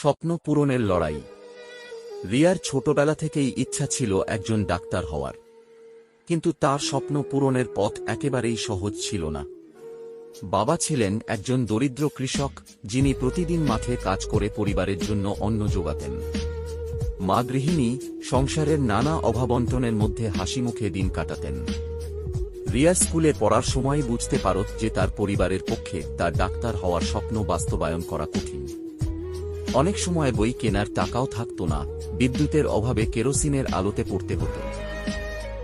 স্বপ্ন পূরণের লড়াই। রিয়ার ছোটবেলা থেকেই ইচ্ছা ছিল একজন ডাক্তার হওয়ার। কিন্তু তার স্বপ্ন পূরণের পথ একেবারেই সহজ ছিল না। বাবা ছিলেন একজন দরিদ্র কৃষক, যিনি প্রতিদিন মাঠে কাজ করে পরিবারের জন্য অন্ন যোগাতেন। মা গৃহিণী সংসারের নানা অভাবন্টনের মধ্যে হাসি মুখে দিন কাটাতেন। রিয়া স্কুলে পড়ার সময় বুঝতে পারত যে তার পরিবারের পক্ষে তার ডাক্তার হওয়ার স্বপ্ন বাস্তবায়ন করা কঠিন। অনেক সময় বই কেনার টাকাও থাকত না, বিদ্যুতের অভাবে কেরোসিনের আলোতে পড়তে হতো।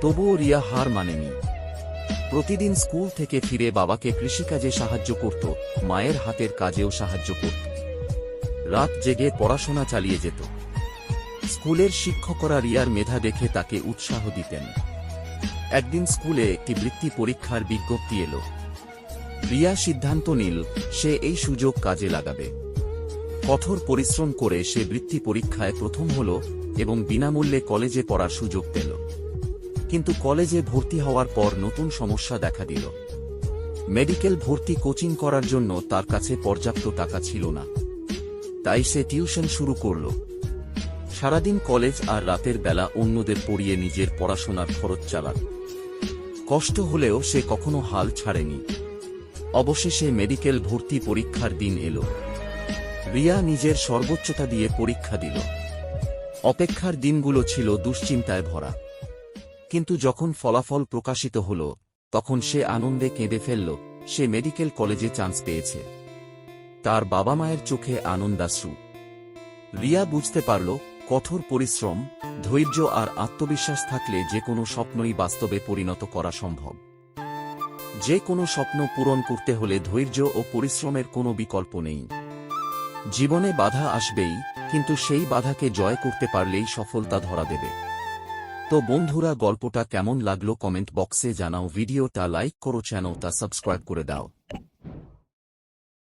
তবুও রিয়া হার মানেনি। প্রতিদিন স্কুল থেকে ফিরে বাবাকে কৃষিকাজে সাহায্য করত, মায়ের হাতের কাজেও সাহায্য করত। রাত জেগে পড়াশোনা চালিয়ে যেত। স্কুলের শিক্ষকরা রিয়ার মেধা দেখে তাকে উৎসাহ দিতেন। একদিন স্কুলে একটি বৃত্তি পরীক্ষার বিজ্ঞপ্তি এলো। রিয়া সিদ্ধান্ত নিল, সে এই সুযোগ কাজে লাগাবে। কঠোর পরিশ্রম করে সে বৃত্তি পরীক্ষায় প্রথম হল এবং বিনামূল্যে কলেজে পড়ার সুযোগ পেল। কিন্তু কলেজে ভর্তি হওয়ার পর নতুন সমস্যা দেখা দিল। মেডিকেল ভর্তি কোচিং করার জন্য তার কাছে পর্যাপ্ত টাকা ছিল না। তাই সে টিউশন শুরু করল। সারাদিন কলেজ আর রাতের বেলা অন্যদের পড়িয়ে নিজের পড়াশোনার খরচ চালাল। কষ্ট হলেও সে কখনো হাল ছাড়েনি। অবশেষে মেডিকেল ভর্তি পরীক্ষার দিন এলো। রিয়া নিজের সর্বোচ্চতা দিয়ে পরীক্ষা দিল। অপেক্ষার দিনগুলো ছিল দুশ্চিন্তায় ভরা। কিন্তু যখন ফলাফল প্রকাশিত হল, তখন সে আনন্দে কেঁদে ফেলল, সে মেডিকেল কলেজে চান্স পেয়েছে। তার বাবা মায়ের চোখে আনন্দাশ্রু। রিয়া বুঝতে পারল, কঠোর পরিশ্রম, ধৈর্য আর আত্মবিশ্বাস থাকলে যে কোনো স্বপ্নই বাস্তবে পরিণত করা সম্ভব। যে কোনো স্বপ্ন পূরণ করতে হলে ধৈর্য ও পরিশ্রমের কোনো বিকল্প নেই। জীবনে বাধা আসবেই, কিন্তু সেই বাধাকে জয় করতে পারলেই সফলতা ধরা দেবে। তো বন্ধুরা, গল্পটা কেমন লাগল কমেন্ট বক্সে জানাও, ভিডিওটা লাইক করো, চ্যানেলটা সাবস্ক্রাইব করে দাও।